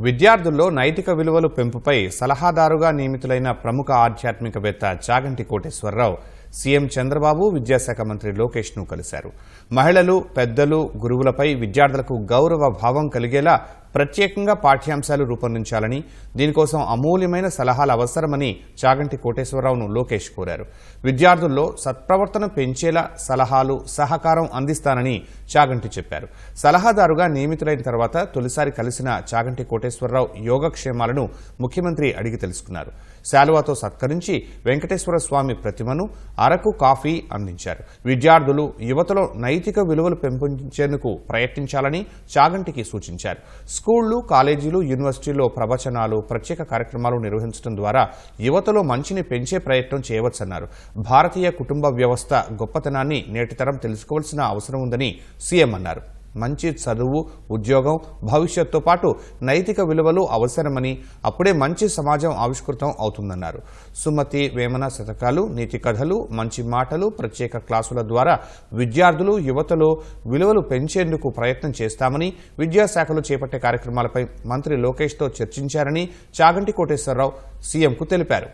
విద్యార్థుల్లో నైతిక విలువలు పెంపుపై సలహాదారుగా నియమితులైన ప్రముఖ ఆధ్యాత్మికవేత్త చాగంటి కోటేశ్వరరావు సీఎం చంద్రబాబు విద్యాశాఖ మంత్రి లోకేష్ను కలిశారు. మహిళలు పెద్దలు గురువులపై విద్యార్థులకు గౌరవ భావం కలిగేలా ప్రత్యేకంగా పాఠ్యాంశాలు రూపొందించాలని దీనికోసం అమూల్యమైన సలహాలు అవసరమని చాగంటి కోటేశ్వరరావును లోకేష్ కోరారు. విద్యార్థుల్లో సత్ప్రవర్తన పెంచేలా సలహాలు సహకారం అందిస్తానని చాగంటి చెప్పారు. సలహాదారుగా నియమితులైన తర్వాత తొలిసారి కలిసిన చాగంటి కోటేశ్వరరావు యోగక్షేమాలను ముఖ్యమంత్రి అడిగి తెలుసుకున్నారు. శాలువాతో సత్కరించి వెంకటేశ్వర స్వామి ప్రతిమను అరకు కాఫీ అందించారు. విద్యార్థులు యువతలో నైతిక విలువలు పెంపొందించేందుకు ప్రయత్నించాలని చాగంటికి సూచించారు. స్కూళ్ళు కాలేజీలు యూనివర్సిటీల్లో ప్రవచనాలు ప్రత్యేక కార్యక్రమాలు నిర్వహించడం ద్వారా యువతలో మంచిని పెంచే ప్రయత్నం చేయవచ్చన్నారు. భారతీయ కుటుంబ వ్యవస్థ గొప్పతనాన్ని నేటితరం తెలుసుకోవాల్సిన అవసరం ఉందని సీఎం అన్నారు. మంచి చదువు ఉద్యోగం భవిష్యత్తుతో పాటు నైతిక విలువలు అవసరమని అప్పుడే మంచి సమాజం ఆవిష్కృతం అవుతుందన్నారు. సుమతి వేమన శతకాలు నీతి కథలు మంచి మాటలు ప్రత్యేక క్లాసుల ద్వారా విద్యార్థులు యువతలో విలువలు పెంచేందుకు ప్రయత్నం చేస్తామని విద్యాశాఖలో చేపట్టే కార్యక్రమాలపై మంత్రి లోకేష్తో చర్చించారని చాగంటి కోటేశ్వరరావు సీఎంకు తెలిపారు.